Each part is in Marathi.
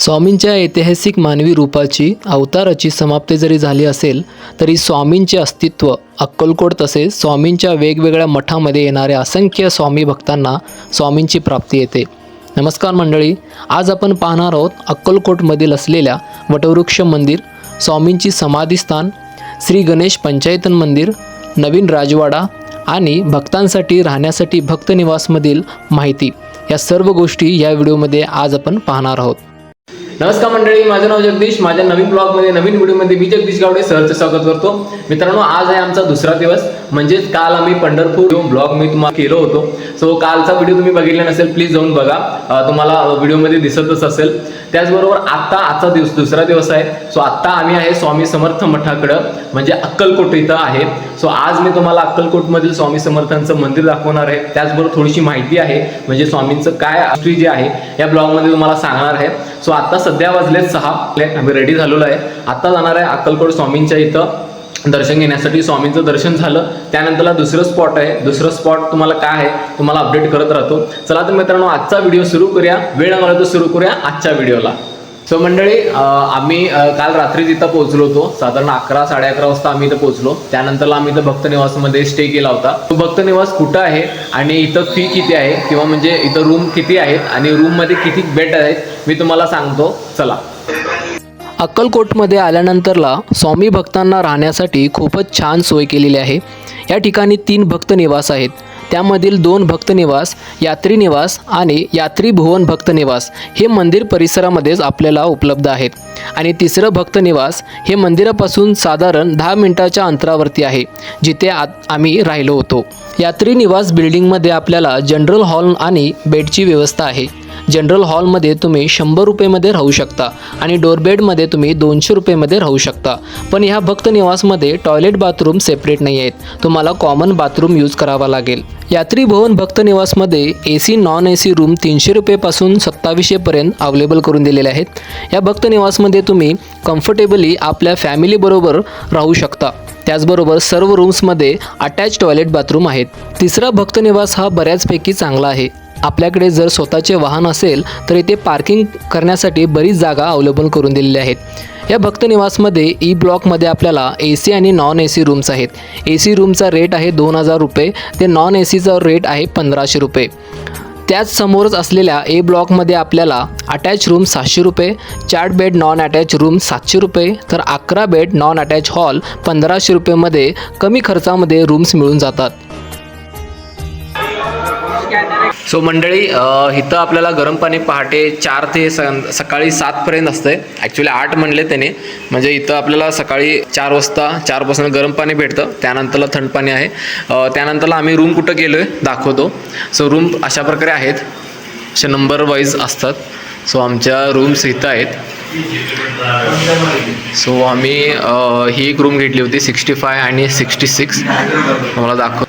स्वामींच्या ऐतिहासिक मानवी रूपाची अवताराची समाप्ती जरी झाली असेल तरी स्वामींचे अस्तित्व अक्कलकोट तसेच स्वामींच्या वेगवेगळ्या मठामध्ये येणाऱ्या असंख्य स्वामी भक्तांना स्वामींची प्राप्ती येते. नमस्कार मंडळी आज आपण पाहणार आहोत अक्कलकोटमधील असलेल्या वटवृक्ष मंदिर स्वामींची समाधीस्थान श्री गणेश पंचायतन मंदिर नवीन राजवाडा आणि भक्तांसाठी राहण्यासाठी भक्तनिवासमधील माहिती. या सर्व गोष्टी या व्हिडिओमध्ये आज आपण पाहणार आहोत. नमस्कार मंडळी माझं नाव जगदीश. माझ्या नवीन ब्लॉगमध्ये नवीन व्हिडिओमध्ये मी जगदीश गावडे सरचं स्वागत करतो. मित्रांनो आज आहे आमचा दुसरा दिवस. म्हणजेच काल आम्ही पंढरपूर ब्लॉग मी तुम्हाला केलो होतो. सो कालचा व्हिडिओ तुम्ही बघितला नसेल प्लीज जाऊन बघा. तुम्हाला व्हिडिओमध्ये दिसतच असेल. त्याचबरोबर आत्ता आजचा दिवस दुसरा दिवस आहे. सो आत्ता आम्ही आहे स्वामी समर्थ मठाकडं म्हणजे अक्कलकोट इथं आहे. सो आज मी तुम्हाला अक्कलकोटमधील स्वामी समर्थांचं मंदिर दाखवणार आहे. त्याचबरोबर थोडीशी माहिती आहे म्हणजे स्वामींचं काय हिस्ट्री जे आहे या ब्लॉगमध्ये तुम्हाला सांगणार आहे. सो आत्ता सध्या वाजलेत सहा. आम्ही रेडी झालेलो आहे. आत्ता जाणार आहे अक्कलकोट स्वामींच्या इथं. दर्शन घेण्यासाठी स्वामींचं दर्शन झालं. त्यानंतरला दुसरं स्पॉट आहे. दुसरं स्पॉट तुम्हाला काय आहे तुम्हाला अपडेट करत राहतो. चला तर मित्रांनो आजचा व्हिडिओ सुरू करूया. वेळ मला तर सुरू करूया आजच्या व्हिडिओला सो मंडळी आम्ही काल रात्री तिथं पोहोचलो होतो. साधारण अकरा साडे अकरा वाजता आम्ही इथं पोहोचलो. त्यानंतरला आम्ही इथं भक्त निवासमध्ये स्टे केला होता. तो भक्त निवास कुठं आहे आणि इथं फी किती आहे? किंवा म्हणजे इथं रूम किती आहेत आणि रूममध्ये किती बेड आहेत? मी तुम्हाला सांगतो. चला. अक्कलकोटमध्ये आल्यानंतरला स्वामी भक्तांना राहण्यासाठी खूपच छान सोय केलेली आहे. या ठिकाणी तीन भक्त निवास आहेत. त्यामधील दोन भक्त निवास यात्री निवास आणि यात्री भुवन भक्त निवास हे मंदिर परिसरामध्येच आपल्याला उपलब्ध आहेत. आणि तिसरं भक्त निवास हे मंदिरापासून साधारण दहा मिनिटाच्या अंतरावरती आहे जिथे आत आम्ही राहिलो होतो. यात्री निवास बिल्डिंगमध्ये आपल्याला जनरल हॉल आणि बेडची व्यवस्था आहे. जनरल हॉलमध्ये तुम्ही शंभर रुपयेमध्ये राहू शकता आणि डोरबेडमध्ये तुम्ही दोनशे रुपयेमध्ये राहू शकता. पण ह्या भक्त निवासमध्ये टॉयलेट बाथरूम सेपरेट नाही आहेत. तुम्हाला कॉमन बाथरूम यूज करावा लागेल. यात्री भवन भक्त निवासमध्ये A C non A C room तीनशे रुपयेपासून सत्तावीसशेपर्यंत अवेलेबल करून दिलेले आहेत. या भक्त निवासमध्ये तुम्ही कम्फर्टेबली आपल्या फॅमिलीबरोबर राहू शकता. त्याचबरोबर सर्व रूम्समध्ये अटॅच टॉयलेट बाथरूम आहेत. तिसरा भक्त निवास हा बऱ्याचपैकी चांगला आहे. आपल्याकडे जर स्वतःचे वाहन असेल तर इथे पार्किंग करण्यासाठी बरीच जागा अवलंबून करून दिलेल्या आहेत. या भक्त निवासमध्ये ई ब्लॉकमध्ये आपल्याला ए सी आणि नॉन ए सी रूम्स आहेत. ए सी रूमचा रेट आहे दोन हजार रुपये ते नॉन ए सीचा रेट आहे पंधराशे रुपये. त्याच समोरच असलेल्या ए ब्लॉकमध्ये आपल्याला अटॅच रूम सातशे रुपये चार बेड नॉन अटॅच रूम सातशे रुपये तर अकरा बेड नॉन अटॅच हॉल पंधराशे रुपयेमध्ये कमी खर्चामध्ये रूम्स मिळून जातात. सो मंडळी इथं आपल्याला गरम पाणी पहाटे चार ते स सकाळी सातपर्यंत असतंय. ॲक्च्युली आठ म्हणले त्याने. म्हणजे इथं आपल्याला सकाळी चार वाजता चारपासून गरम पाणी भेटतं. त्यानंतरला थंड पाणी आहे. त्यानंतरला आम्ही रूम कुठं गेलो आहे दाखवतो. सो रूम अशा प्रकारे आहेत. असे नंबर वाईज असतात. सो आमच्या रूम्स इथं आहेत. सो आम्ही ही एक रूम घेतली होती सिक्स्टी फाय आणि सिक्स्टी सिक्स तुम्हाला दाखव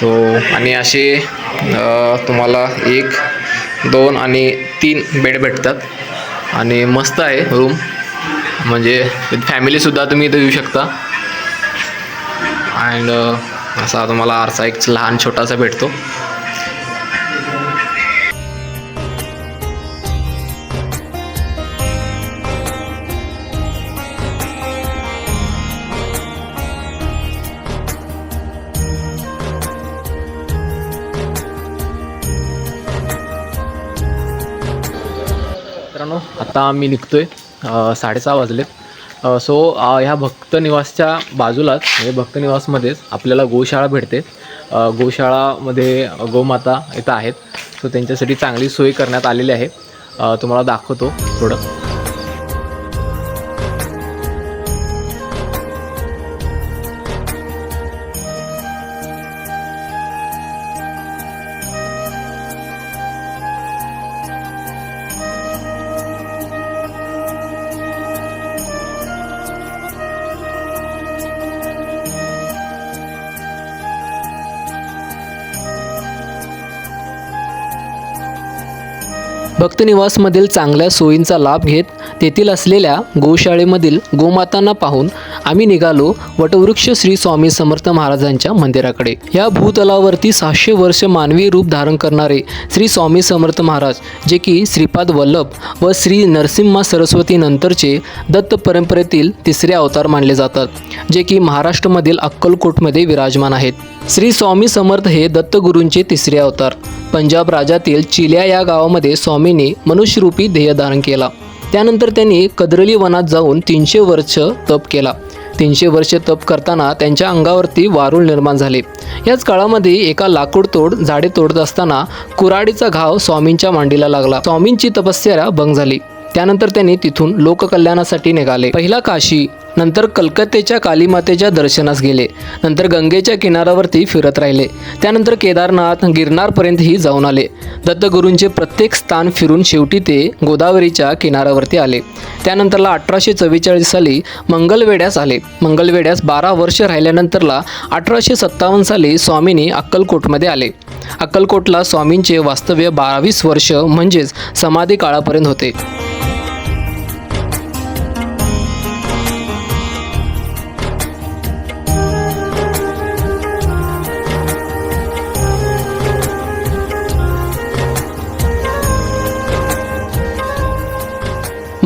सो आणि असे तुम्हाला एक दोन आणि तीन बेड भेटतात. आणि मस्त आहे रूम म्हणजे विथ फॅमिलीसुद्धा तुम्ही इथं येऊ शकता. अँड असा तुम्हाला आरसा एक लहान छोटासा भेटतो. मित्रांनो आता आम्ही निघतोय साडेसहा वाजलेत. सो ह्या भक्त निवासच्या बाजूलाच म्हणजे भक्त निवासमध्येच आपल्याला गोशाळा भेटते. गोशाळामध्ये गोमाता इथं आहेत. सो त्यांच्यासाठी चांगली सोय करण्यात आलेली आहे. तुम्हाला दाखवतो थोडं. भक्तनिवासमधील चांगल्या सोयींचा लाभ घेत तेथील असलेल्या गोशाळेमधील गोमातांना पाहून आम्ही निघालो वटवृक्ष श्री स्वामी समर्थ महाराजांच्या मंदिराकडे. या भूतलावरती सहाशे वर्ष मानवी रूप धारण करणारे श्री स्वामी समर्थ महाराज जे की श्रीपाद वल्लभ व श्री नरसिंहा सरस्वती नंतरचे दत्त परंपरेतील तिसरे अवतार मानले जातात जे की महाराष्ट्रामधील अक्कलकोटमध्ये विराजमान आहेत. श्री स्वामी समर्थ हे दत्तगुरूंचे तिसरे अवतार. पंजाब राज्यातील चिल्या या गावामध्ये स्वामींनी मनुष्यरूपी ध्येय धारण केला. त्यानंतर त्यांनी कद्रली वनात जाऊन तीनशे वर्ष तप केला. तीनशे वर्ष तप करताना त्यांच्या अंगावरती वारूळ निर्माण झाले. याच काळामध्ये एका लाकूडतोड झाडे तोडत असताना कुराडीचा घाव स्वामींच्या मांडीला लागला. स्वामींची तपस्या भंग झाली. त्यानंतर त्यांनी तिथून लोककल्याणासाठी निघाले. पहिला काशी नंतर कलकत्त्याच्या कालीमातेच्या दर्शनास गेले. नंतर गंगेच्या किनाऱ्यावरती फिरत राहिले. त्यानंतर केदारनाथ गिरनारपर्यंतही जाऊन आले. दत्तगुरूंचे प्रत्येक स्थान फिरून शेवटी ते गोदावरीच्या किनाऱ्यावरती आले. त्यानंतरला अठराशे चव्वेचाळीस साली मंगलवेड्यास आले. मंगलवेड्यास बारा वर्ष राहिल्यानंतरला अठराशे सत्तावन्न साली स्वामींनी अक्कलकोटमध्ये आले. अक्कलकोटला स्वामींचे वास्तव्य बावीस वर्ष म्हणजेच समाधी काळापर्यंत होते.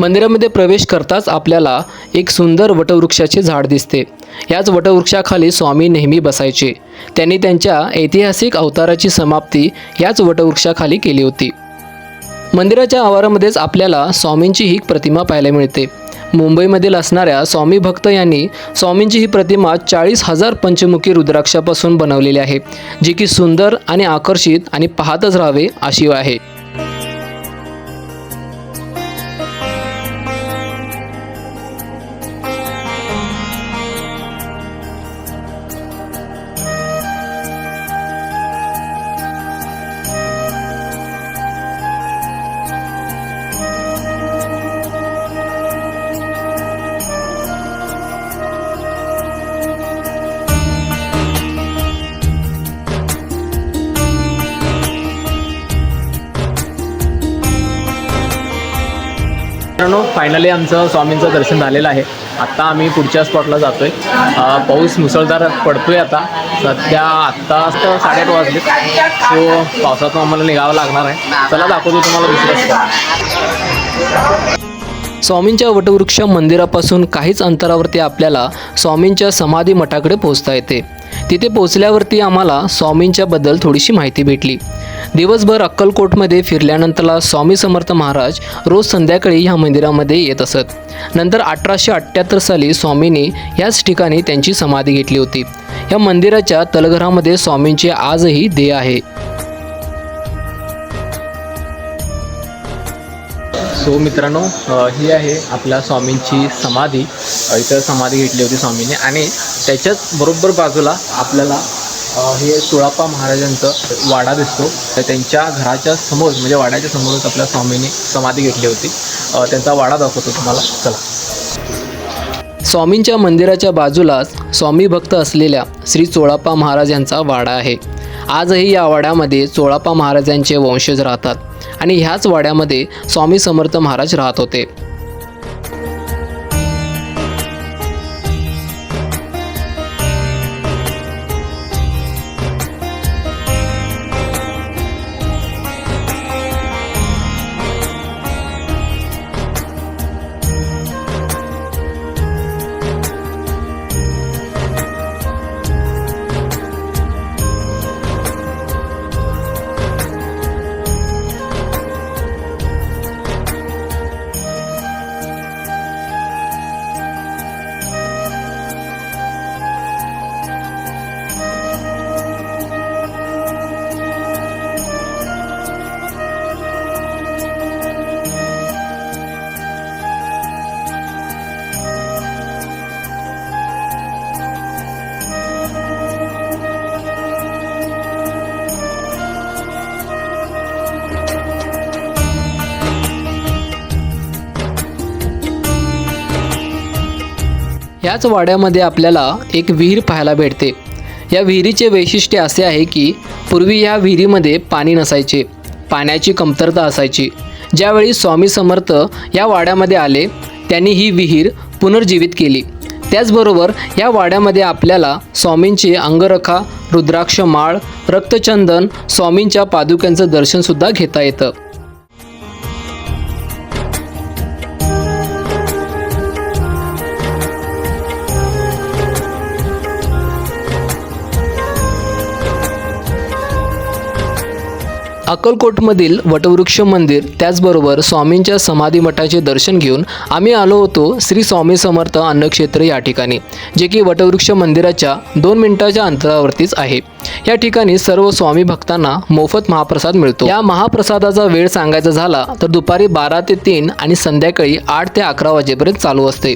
मंदिरामध्ये प्रवेश करताच आपल्याला एक सुंदर वटवृक्षाचे झाड दिसते. याच वटवृक्षाखाली स्वामी नेहमी बसायचे. त्यांनी त्यांच्या ऐतिहासिक अवताराची समाप्ती याच वटवृक्षाखाली केली होती. मंदिराच्या आवारामध्येच आपल्याला स्वामींची ही प्रतिमा पाहायला मिळते. मुंबईमधील असणाऱ्या स्वामी भक्त यांनी स्वामींची ही प्रतिमा चाळीस हजार पंचमुखी रुद्राक्षापासून बनवलेली आहे जी की सुंदर आणि आकर्षित आणि पाहतच राहावे अशी आहे. मित्रांनो फायनली आमचं स्वामींचं दर्शन झालेलं आहे. आत्ता आम्ही पुढच्या स्पॉटला जातोय. पाऊस मुसळधार पडतोय आता. सध्या आत्ता तर साडेआठ वाजले. सो पावसातून आम्हाला निघावं लागणार आहे. चला दाखवतो तुम्हाला दुसरं स्वामींच्या वटवृक्ष मंदिरापासून काहीच अंतरावरती आपल्याला स्वामींच्या समाधी मठाकडे पोहोचता येते. तिथे पोहोचल्यावरती आम्हाला स्वामींच्याबद्दल थोडीशी माहिती भेटली. दिवसभर अक्कलकोटमध्ये फिरल्यानंतरला स्वामी समर्थ महाराज रोज संध्याकाळी ह्या मंदिरामध्ये येत असत. नंतर अठराशे अठ्ठ्याहत्तर साली स्वामींनी याच ठिकाणी त्यांची समाधी घेतली होती. या मंदिराच्या तलघरामध्ये स्वामींचे आजही देह आहे. सो मित्रांनो ही आहे आपल्या स्वामींची समाधी. इथं समाधी घेतली होती स्वामींनी आणि त्याच्याच बरोबर बाजूला आपल्याला हे तुळाप्पा महाराजांचं वाडा दिसतो. तर त्यांच्या घराच्या समोर म्हणजे वाड्याच्या समोरच आपल्या स्वामीने समाधी घेतली होती. त्यांचा वाडा दाखवतो तुम्हाला. चला. स्वामींच्या मंदिराच्या बाजूलाच स्वामी भक्त असलेल्या श्री चोळाप्पा महाराज यांचा वाडा आहे. आजही या वाड्यामध्ये चोळाप्पा महाराजांचे वंशज राहतात. आणि ह्याच वाड्यामध्ये स्वामी समर्थ महाराज राहत होते. याच वाड्यामध्ये आपल्याला एक विहीर पाहायला भेटते. या विहिरीचे वैशिष्ट्य असे आहे की पूर्वी या विहिरीमध्ये पाणी नसायचे. पाण्याची कमतरता असायची. ज्यावेळी स्वामी समर्थ या वाड्यामध्ये आले त्यांनी ही विहीर पुनर्जीवित केली. त्याचबरोबर या वाड्यामध्ये आपल्याला स्वामींचे अंगरखा रुद्राक्ष माळ रक्तचंदन स्वामींच्या पादुक्यांचं दर्शनसुद्धा घेता येतं. अक्कलकोटमधील वटवृक्ष मंदिर त्याचबरोबर स्वामींच्या समाधी मठाचे दर्शन घेऊन आम्ही आलो होतो श्री स्वामी समर्थ अन्नक्षेत्र या ठिकाणी जे की वटवृक्ष मंदिराच्या दोन मिनिटाच्या अंतरावरतीच आहे. या ठिकाणी सर्व स्वामी भक्तांना मोफत महाप्रसाद मिळतो. या महाप्रसादाचा वेळ सांगायचा झाला तर दुपारी बारा ते तीन आणि संध्याकाळी आठ ते अकरा वाजेपर्यंत चालू असते.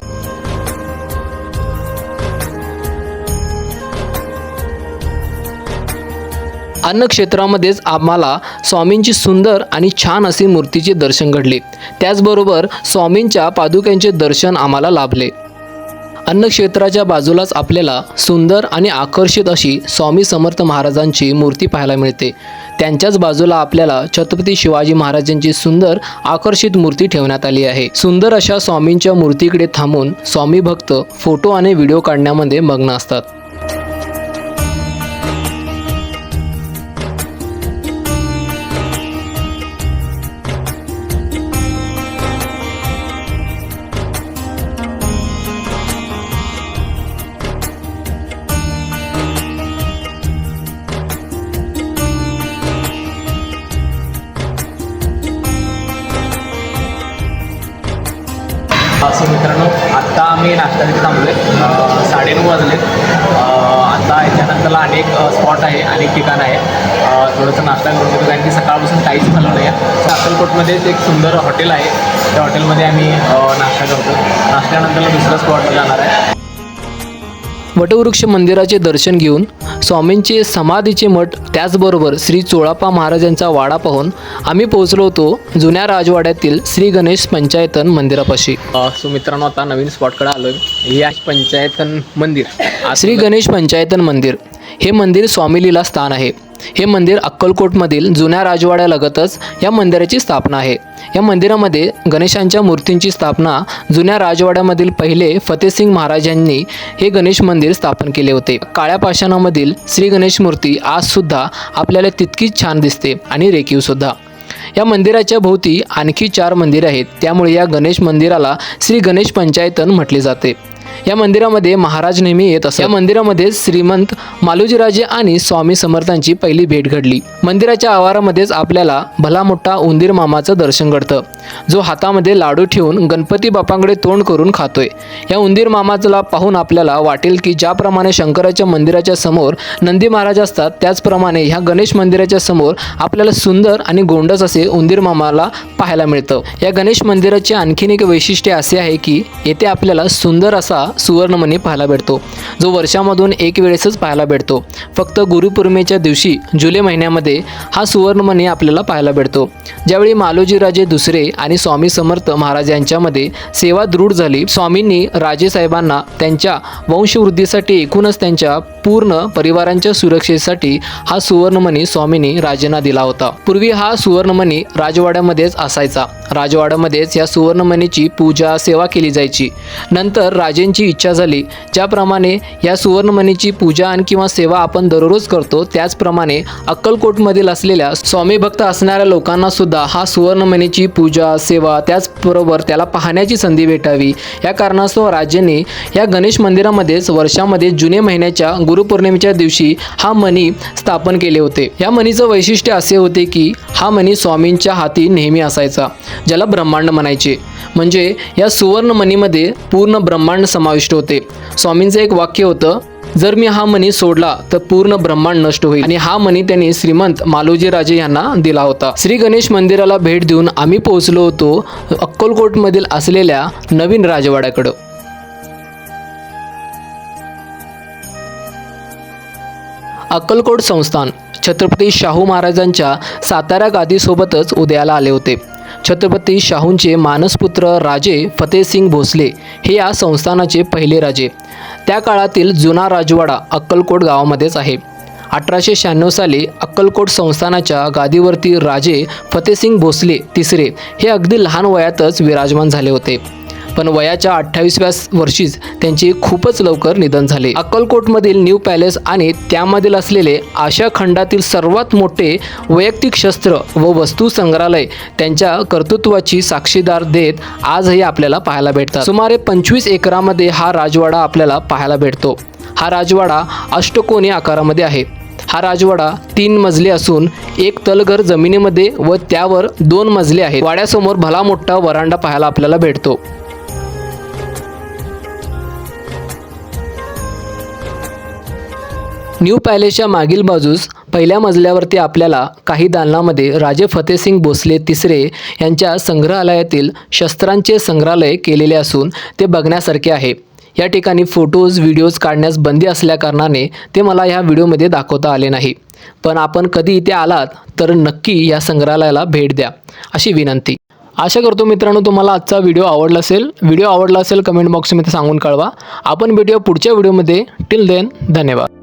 अन्नक्षेत्रामध्येच आम्हाला स्वामींची सुंदर आणि छान अशी मूर्तीचे दर्शन घडले. त्याचबरोबर स्वामींच्या पादुक्यांचे दर्शन आम्हाला लाभले. अन्नक्षेत्राच्या बाजूलाच आपल्याला सुंदर आणि आकर्षित अशी स्वामी समर्थ महाराजांची मूर्ती पाहायला मिळते. त्यांच्याच बाजूला आपल्याला छत्रपती शिवाजी महाराजांची सुंदर आकर्षित मूर्ती ठेवण्यात आली आहे. सुंदर अशा स्वामींच्या मूर्तीकडे थांबून स्वामी भक्त फोटो आणि व्हिडिओ काढण्यामध्ये मग्न असतात. असं मित्रांनो आत्ता आम्ही नाश्त्यासाठी थांबलो आहे साडेनऊ वाजले. आता याच्यानंतरला अनेक स्पॉट आहे अनेक ठिकाण आहे. थोडंसं नाश्ता करून घेतो कारण की सकाळपासून काहीच झालं नाही आहे. अक्कलकोटमध्येच एक सुंदर हॉटेल आहे. त्या हॉटेलमध्ये आम्ही नाश्ता करतो. नाश्त्यानंतरला दुसरं स्पॉटला जाणार आहे. वटवृक्ष मंदिराचे दर्शन घेऊन स्वामींचे समाधीचे मठ त्याचबरोबर श्री चोळाप्पा महाराजांचा वाडा पाहून आम्ही पोहोचलो होतो जुन्या राजवाड्यातील श्री गणेश पंचायतन मंदिरापाशी. सो मित्रांनो आता नवीन स्पॉटकडे आलो आहे हे आहे पंचायतन मंदिर. श्री गणेश पंचायतन मंदिर. हे मंदिर स्वामीलीला स्थान आहे. हे मंदिर अक्कलकोटमधील जुन्या राजवाड्यालगतच या मंदिराची स्थापना आहे. या मंदिरामध्ये गणेशांच्या मूर्तींची स्थापना जुन्या राजवाड्यामधील पहिले फतेसिंग महाराजांनी हे गणेश मंदिर स्थापन केले होते. काळ्या पाषाणामधील श्री गणेश मूर्ती आजसुद्धा आपल्याला तितकीच छान दिसते आणि रेखीवसुद्धा या मंदिराच्या भोवती आणखी चार मंदिरे आहेत. त्यामुळे या गणेश मंदिराला श्री गणेश पंचायतन म्हटले जाते. या मंदिरामध्ये महाराज नेहमी येत असत. या मंदिरामध्ये श्रीमंत मालोजीराजे आणि स्वामी समर्थांची पहिली भेट घडली. मंदिराच्या आवारामध्येच आपल्याला भला मोठा उंदीर मामाचं दर्शन घडतं. जो हातामध्ये लाडू ठेवून गणपती बापांकडे तोंड करून खातोय. या उंदीर मामाला पाहून आपल्याला वाटेल की ज्याप्रमाणे शंकराच्या मंदिराच्या समोर नंदी महाराज असतात त्याचप्रमाणे ह्या गणेश मंदिराच्या समोर आपल्याला सुंदर आणि गोंडस असे उंदीर मामाला पाहायला मिळतं. या गणेश मंदिराचे आणखीन एक वैशिष्ट्य असे आहे की येथे आपल्याला सुंदर असा सुवर्णमणी पाहायला भेटतो. जो वर्षामधून एक वेळेसच पाहायला भेटतो. फक्त गुरुपौर्णिमेच्या दिवशी जुलै महिन्यामध्ये हा सुवर्णमणी आपल्याला पाहायला भेटतो. ज्यावेळी मालोजीराजे दुसरे आणि स्वामी समर्थ महाराज यांच्यामध्ये सेवा दृढ झाली स्वामींनी राजेसाहेबांना त्यांच्या वंशवृद्धीसाठी एकूणच त्यांच्या पूर्ण परिवारांच्या सुरक्षेसाठी हा सुवर्णमणी स्वामींनी राजेंना दिला होता. पूर्वी हा सुवर्णमणी राजवाड्यामध्येच असायचा. राजवाड्यामध्येच या सुवर्णमणीची पूजा सेवा केली जायची. नंतर त्यांची इच्छा झाली. ज्याप्रमाणे या सुवर्णमणीची पूजा आणि किंवा सेवा आपण दररोज करतो त्याचप्रमाणे अक्कलकोटमधील असलेल्या स्वामी भक्त असणाऱ्या लोकांना सुद्धा हा सुवर्णमणीची पूजा सेवा त्याचबरोबर त्याला पाहण्याची संधी भेटावी. या कारणास्तव राज्याने या गणेश मंदिरामध्येच वर्षामध्ये जुने महिन्याच्या गुरुपौर्णिमेच्या दिवशी हा मणी स्थापन केले होते. या मणीचं वैशिष्ट्य असे होते की हा मणी स्वामींच्या हाती नेहमी असायचा ज्याला ब्रह्मांड म्हणायचे. म्हणजे या सुवर्ण मणीमध्ये पूर्ण ब्रह्मांड समाविष्ट होते. स्वामींचं एक वाक्य होतं जर मी हा मणी सोडला तर पूर्ण ब्रह्मांड नष्ट होईल. आणि हा मणी त्यांनी श्रीमंत मालोजी राजे यांना दिला होता. श्री गणेश मंदिराला भेट देऊन आम्ही पोहोचलो होतो अक्कलकोटमधील असलेल्या नवीन राजवाड्याकडं. अक्कलकोट संस्थान छत्रपती शाहू महाराजांच्या सातारा गादीसोबतच उदयाला आले होते. छत्रपती शाहूंचे मानसपुत्र राजे फतेहसिंग भोसले हे या संस्थानाचे पहिले राजे. त्या काळातील जुना राजवाडा अक्कलकोट गावामध्येच आहे. अठराशे शहाण्णव साली अक्कलकोट संस्थानाच्या गादीवरती राजे फतेहसिंग भोसले तिसरे हे अगदी लहान वयातच विराजमान झाले होते. पण वयाच्या अठ्ठावीसव्या वर्षीच त्यांचे खूपच लवकर निधन झाले. अक्कलकोटमधील न्यू पॅलेस आणि त्यामधील असलेले आशा खंडातील सर्वात मोठे वैयक्तिक शस्त्र व वस्तू संग्रहालय त्यांच्या कर्तृत्वाची साक्षीदार देत आजही आपल्याला पाहायला भेटतात. सुमारे पंचवीस एकरामध्ये हा राजवाडा आपल्याला पाहायला भेटतो. हा राजवाडा अष्टकोनी आकारामध्ये आहे. हा राजवाडा तीन मजले असून एक तलघर जमिनीमध्ये व त्यावर दोन मजले आहेत. वाड्यासमोर भला मोठा वरांडा पाहायला आपल्याला भेटतो. न्यू पॅलेसच्या मागील बाजूस पहिल्या मजल्यावरती आपल्याला काही दालनामध्ये राजे फतेसिंग भोसले तिसरे यांच्या संग्रहालयातील शस्त्रांचे संग्रहालय केलेले असून ते बघण्यासारखे आहे. या ठिकाणी फोटोज व्हिडिओज काढण्यास बंदी असल्याकारणाने ते मला ह्या व्हिडिओमध्ये दाखवता आले नाही. पण आपण कधी इथे आलात तर नक्की या संग्रहालयाला भेट द्या अशी विनंती. आशा करतो मित्रांनो तुम्हाला आजचा व्हिडिओ आवडला असेल. व्हिडिओ आवडला असेल कमेंट बॉक्समध्ये सांगून कळवा. आपण भेटूया पुढच्या व्हिडिओमध्ये. टिल देन धन्यवाद.